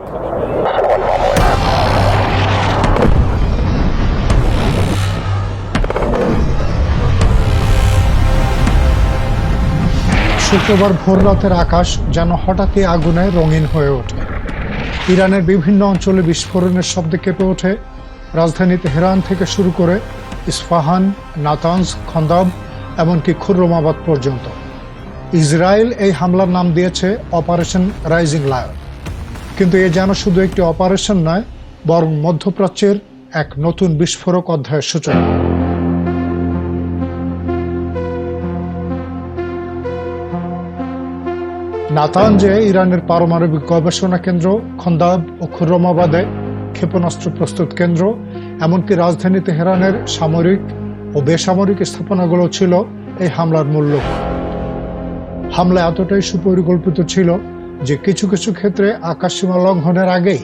শুক্রবার ভোর রাতের আকাশ যেন হঠাৎই আগুনে রঙিন হয়ে ওঠে। ইরানের বিভিন্ন অঞ্চলে বিস্ফোরণের শব্দে কেঁপে ওঠে। রাজধানী তেহরান থেকে শুরু করে ইস্পাহান নাতানজ খন্দাব এমনকি খুররমাবাদ পর্যন্ত। ইসরায়েল এই হামলার নাম দিয়েছে অপারেশন রাইজিং লায়ন। কিন্তু এ যেন শুধু একটি অপারেশন নয়, বরং মধ্যপ্রাচ্যের এক নতুন বিস্ফোরক অধ্যায়ের সূচনা। নাতানজে ইরানের পারমাণবিক গবেষণা কেন্দ্র, খন্দাব ও খুররমাবাদে ক্ষেপণাস্ত্র প্রস্তুত কেন্দ্র, এমনকি রাজধানী তেহরানের সামরিক ও বেসামরিক স্থাপনাগুলো ছিল এই হামলার মূল লক্ষ্য। হামলা এতটাই সুপরিকল্পিত ছিল যে কিছু কিছু ক্ষেত্রে আকাশসীমা লঙ্ঘনের আগেই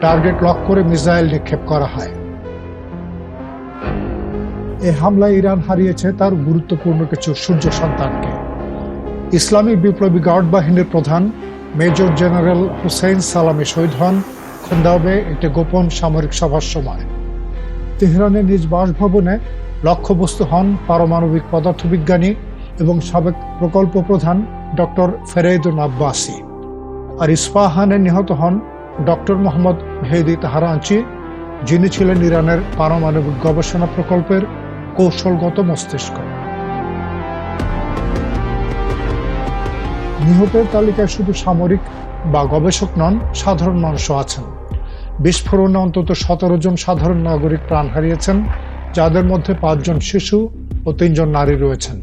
টার্গেট লক করে মিসাইল নিক্ষেপ করা হয়। এই হামলায় ইরান হারিয়েছে তার গুরুত্বপূর্ণ কিছু সূর্য সন্তানকে। ইসলামী বিপ্লবী গার্ড বাহিনীর প্রধান মেজর জেনারেল হুসেইন সালামি শহীদ হন। খন্দাবে একটি গোপন সামরিক সভার সময়। তেহরানের নিজ বাসভবনে লক্ষ্যবস্তু হন পারমাণবিক পদার্থবিজ্ঞানী এবং সাবেক প্রকল্প প্রধান ডক্টর ফেরেদুন আব্বাসি আর ইস্পাহানে নিহত হন ডক্টর মোহাম্মদ মেহেদি তাহারাঞ্চি যিনি ছিলেন ইরানের পারমাণবিক গবেষণা প্রকল্পের কৌশলগত মস্তিষ্ক। নিহতের তালিকায় শুধু সামরিক বা গবেষক নন, সাধারণ মানুষও আছেন। বিস্ফোরণে অন্তত সতেরো জন সাধারণ নাগরিক প্রাণ হারিয়েছেন, যাদের মধ্যে পাঁচজন শিশু ও তিনজন নারী রয়েছেন।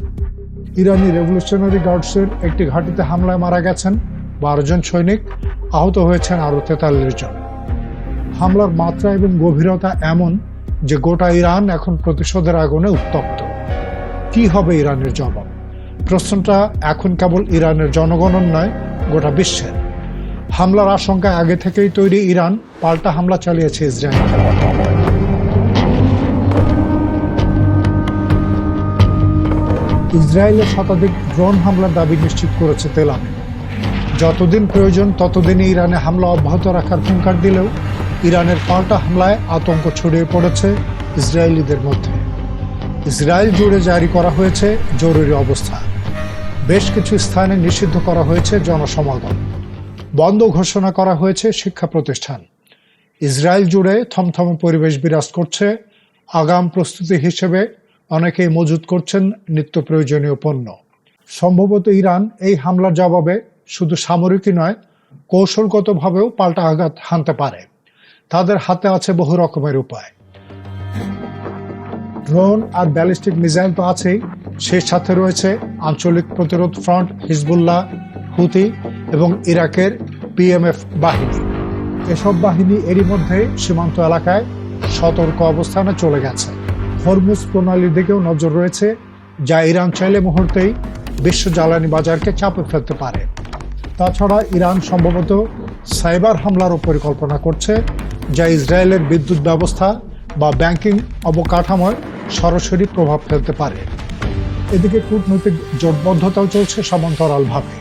ইরানি রেভলিউশনারি গার্ডসের একটি ঘাঁটিতে হামলায় মারা গেছেন বারো জন সৈনিক আহত হয়েছেন আরও তেতাল্লিশ জন। হামলার মাত্রা এবং গভীরতা এমন যে গোটা ইরান এখন প্রতিশোধের আগুনে উত্তপ্ত। কি হবে ইরানের জবাব? প্রশ্নটা এখন কেবল ইরানের জনগণন নয়, গোটা বিশ্বের। হামলার আশঙ্কায় আগে থেকেই তৈরি ইরান, পাল্টা হামলা চালিয়েছে ইসরায়েল। ইসরায়েলের শতাধিক ড্রোন হামলার দাবি নিশ্চিত করেছে তেল যতদিন প্রয়োজন, ততদিনই ইরানে হামলা অব্যাহত রাখার হুঙ্কার দিলেও ইরানের পাল্টা হামলায় আতঙ্ক ছড়িয়ে পড়েছে ইসরায়েলিদের মধ্যে। ইসরায়েল জুড়ে জারি করা হয়েছে জরুরি অবস্থা। বেশ কিছু স্থানে নিষিদ্ধ করা হয়েছে জনসমাগম। বন্ধ ঘোষণা করা হয়েছে শিক্ষা প্রতিষ্ঠান। ইসরায়েল জুড়ে থমথমে পরিবেশ বিরাজ করছে। আগাম প্রস্তুতি হিসেবে অনেকেই মজুত করছেন নিত্য প্রয়োজনীয় পণ্য। সম্ভবত ইরান এই হামলার জবাবে শুধু সামরিকই নয়, কৌশলগতভাবেও পাল্টা আঘাত হানতে পারে। তাদের হাতে আছে বহু রকমের উপায়। ড্রোন আর ব্যালিস্টিক মিসাইল তো আছেই। সেই সাথে রয়েছে আঞ্চলিক প্রতিরোধ ফ্রন্ট হিজবুল্লাহ হুতি এবং ইরাকের পিএমএফ বাহিনী। এসব বাহিনী এরই মধ্যে সীমান্ত এলাকায় সতর্ক অবস্থানে চলে গেছে। হরমুজ প্রণালীর দিকেও নজর রয়েছে, যা ইরান চাইলে মুহূর্তেই বিশ্ব জ্বালানি বাজারকে চাপে ফেলতে পারে। তাছাড়া ইরান সম্ভবত সাইবার হামলারও পরিকল্পনা করছে, যা ইসরায়েলের বিদ্যুৎ ব্যবস্থা বা ব্যাংকিং অবকাঠামোয় সরাসরি প্রভাব ফেলতে পারে। এদিকে কূটনৈতিক জোটবদ্ধতাও চলছে সমান্তরালভাবে।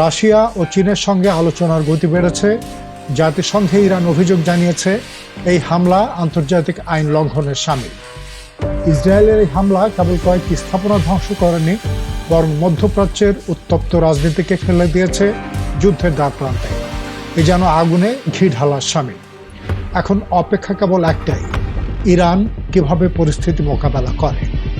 রাশিয়া ও চীনের সঙ্গে আলোচনার গতি বেড়েছে। জাতিসংঘে ইরান অভিযোগ জানিয়েছে, এই হামলা আন্তর্জাতিক আইন লঙ্ঘনের সামিল। ইসরায়েলের এই হামলা কেবল কয়েকটি স্থাপনা ধ্বংস করেনি বরং মধ্যপ্রাচ্যের উত্তপ্ত রাজনীতিকে ফেলে দিয়েছে যুদ্ধের দ্বার প্রান্তে। এ যেন আগুনে ঘি ঢালার স্বামী। এখন অপেক্ষা কেবল একটাই, ইরান কীভাবে পরিস্থিতি মোকাবেলা করে?